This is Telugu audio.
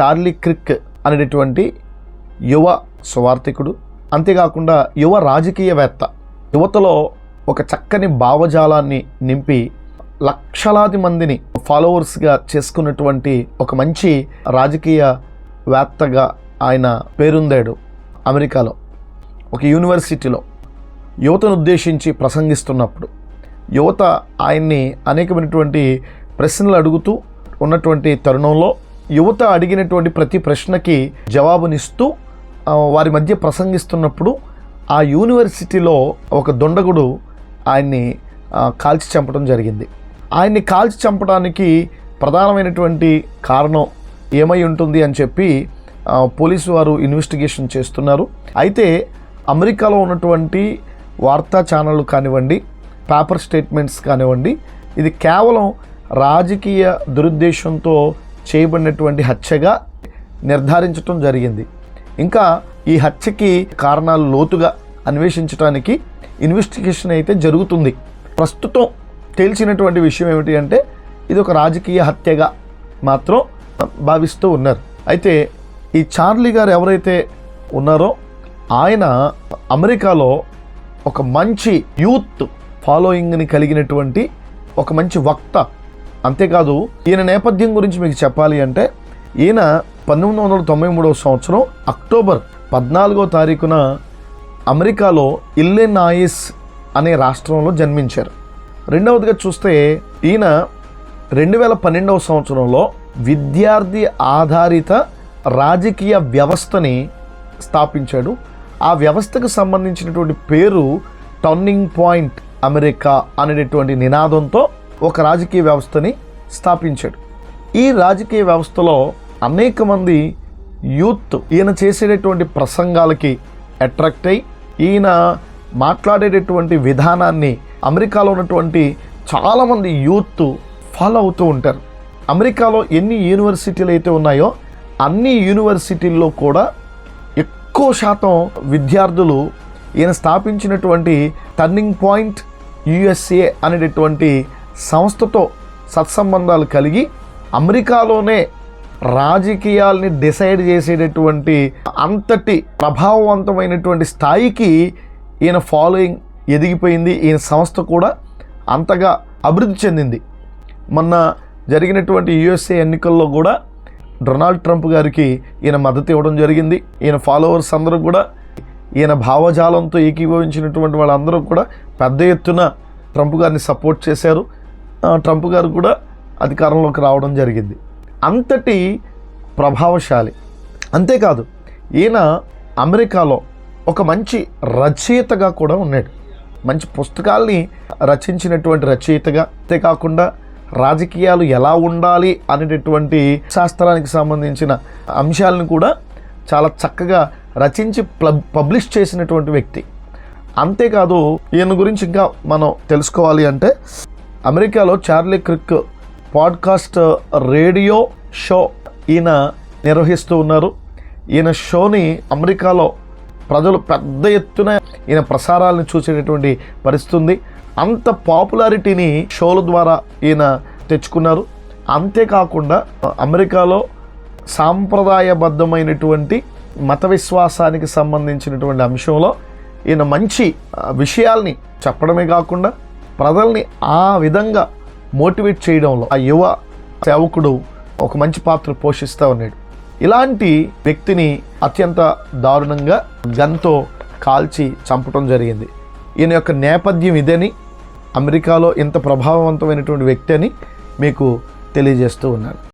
చార్లీ క్రిక్ అనేటటువంటి యువ స్వార్థికుడు. అంతేకాకుండా యువ రాజకీయవేత్త. యువతలో ఒక చక్కని భావజాలాన్ని నింపి లక్షలాది మందిని ఫాలోవర్స్గా చేసుకున్నటువంటి ఒక మంచి రాజకీయవేత్తగా ఆయన పేరొందాడు అమెరికాలో ఒక యూనివర్సిటీలో. యువతను ఉద్దేశించి ప్రసంగిస్తున్నప్పుడు యువత ఆయన్ని అనేకమైనటువంటి ప్రశ్నలు అడుగుతూ ఉన్నటువంటి తరుణంలో యువత అడిగినటువంటి ప్రతి ప్రశ్నకి జవాబునిస్తూ వారి మధ్య ప్రసంగిస్తున్నప్పుడు ఆ యూనివర్సిటీలో ఒక దొండగుడు ఆయన్ని కాల్చి చంపడం జరిగింది. ఆయన్ని కాల్చి చంపడానికి ప్రధానమైనటువంటి కారణం ఏమై ఉంటుంది అని చెప్పి పోలీసు వారు ఇన్వెస్టిగేషన్ చేస్తున్నారు. అయితే అమెరికాలో ఉన్నటువంటి వార్తా ఛానళ్ళు కానివ్వండి పేపర్ స్టేట్మెంట్స్ కానివ్వండి ఇది కేవలం రాజకీయ దురుద్దేశంతో చేయబడినటువంటి హత్యగా నిర్ధారించడం జరిగింది. ఇంకా ఈ హత్యకి కారణాలు లోతుగా అన్వేషించడానికి ఇన్వెస్టిగేషన్ అయితే జరుగుతుంది. ప్రస్తుతం తేల్చినటువంటి విషయం ఏమిటి అంటే ఇది ఒక రాజకీయ హత్యగా మాత్రం భావిస్తూ ఉన్నారు. అయితే ఈ చార్లీ గారు ఎవరైతే ఉన్నారో ఆయన అమెరికాలో ఒక మంచి యూత్ ఫాలోయింగ్ని కలిగినటువంటి ఒక మంచి వక్త అంతేకాదు ఈయన నేపథ్యం గురించి మీకు చెప్పాలి అంటే ఈయన పంతొమ్మిది వందల తొంభై మూడవ సంవత్సరం అక్టోబర్ పద్నాలుగో తారీఖున అమెరికాలో ఇల్లెనాయిస్ అనే రాష్ట్రంలో జన్మించారు. రెండవదిగా చూస్తే ఈయన రెండు వేల పన్నెండవ సంవత్సరంలో విద్యార్థి ఆధారిత రాజకీయ వ్యవస్థని స్థాపించాడు. ఆ వ్యవస్థకు సంబంధించినటువంటి పేరు టర్నింగ్ పాయింట్ అమెరికా అనేటటువంటి నినాదంతో ఒక రాజకీయ వ్యవస్థని స్థాపించాడు. ఈ రాజకీయ వ్యవస్థలో అనేక మంది యూత్ ఈయన చేసేటటువంటి ప్రసంగాలకి అట్రాక్ట్ అయ్యి ఈయన మాట్లాడేటటువంటి విధానాన్ని అమెరికాలో ఉన్నటువంటి చాలామంది యూత్ ఫాలో అవుతూ ఉంటారు. అమెరికాలో ఎన్ని యూనివర్సిటీలు అయితే ఉన్నాయో అన్ని యూనివర్సిటీల్లో కూడా ఎక్కువ శాతం విద్యార్థులు ఈయన స్థాపించినటువంటి టర్నింగ్ పాయింట్ యుఎస్ఏ అనేటటువంటి సంస్థతో సత్సంబంధాలు కలిగి అమెరికాలోనే రాజకీయాల్ని డిసైడ్ చేసేటటువంటి అంతటి ప్రభావవంతమైనటువంటి స్థాయికి ఈయన ఫాలోయింగ్ ఎదిగిపోయింది. ఈయన సంస్థ కూడా అంతగా అభివృద్ధి చెందింది. మొన్న జరిగినటువంటి యుఎస్ఏ ఎన్నికల్లో కూడా డొనాల్డ్ ట్రంప్ గారికి ఈయన మద్దతు ఇవ్వడం జరిగింది. ఈయన ఫాలోవర్స్ అందరూ కూడా ఈయన భావజాలంతో ఏకీభవించినటువంటి వాళ్ళందరూ కూడా పెద్ద ఎత్తున ట్రంప్ గారిని సపోర్ట్ చేశారు. ట్రంప్ గారు కూడా అధికారంలోకి రావడం జరిగింది. అంతటి ప్రభావశాలి. అంతేకాదు ఈయన అమెరికాలో ఒక మంచి రచయితగా కూడా ఉన్నాడు. మంచి పుస్తకాల్ని రచించినటువంటి రచయితగా. అంతేకాకుండా రాజకీయాలు ఎలా ఉండాలి అనేటటువంటి శాస్త్రానికి సంబంధించిన అంశాలను కూడా చాలా చక్కగా రచించి ప్లబ్ పబ్లిష్ చేసినటువంటి వ్యక్తి. అంతేకాదు ఈయన గురించి ఇంకా మనం తెలుసుకోవాలి అంటే అమెరికాలో Charlie Kirk podcast radio show ఈయన నిర్వహిస్తూ ఉన్నారు. ఈయన షోని అమెరికాలో ప్రజలు పెద్ద ఎత్తున ఈయన ప్రసారాలను చూసేటటువంటి పరిస్థితి ఉంది. అంత పాపులారిటీని షోల ద్వారా ఈయన తెచ్చుకున్నారు. అంతేకాకుండా అమెరికాలో సాంప్రదాయబద్ధమైనటువంటి మత విశ్వాసానికి సంబంధించినటువంటి అంశంలో ఈయన మంచి విషయాల్ని చెప్పడమే కాకుండా ప్రజల్ని ఆ విధంగా మోటివేట్ చేయడంలో ఆ యువ సేవకుడు ఒక మంచి పాత్ర పోషిస్తూ ఉన్నాడు. ఇలాంటి వ్యక్తిని అత్యంత దారుణంగా గన్తో కాల్చి చంపడం జరిగింది. ఈయన యొక్క నేపథ్యం ఇదని అమెరికాలో ఇంత ప్రభావవంతమైనటువంటి వ్యక్తి అని మీకు తెలియజేస్తూ ఉన్నాను.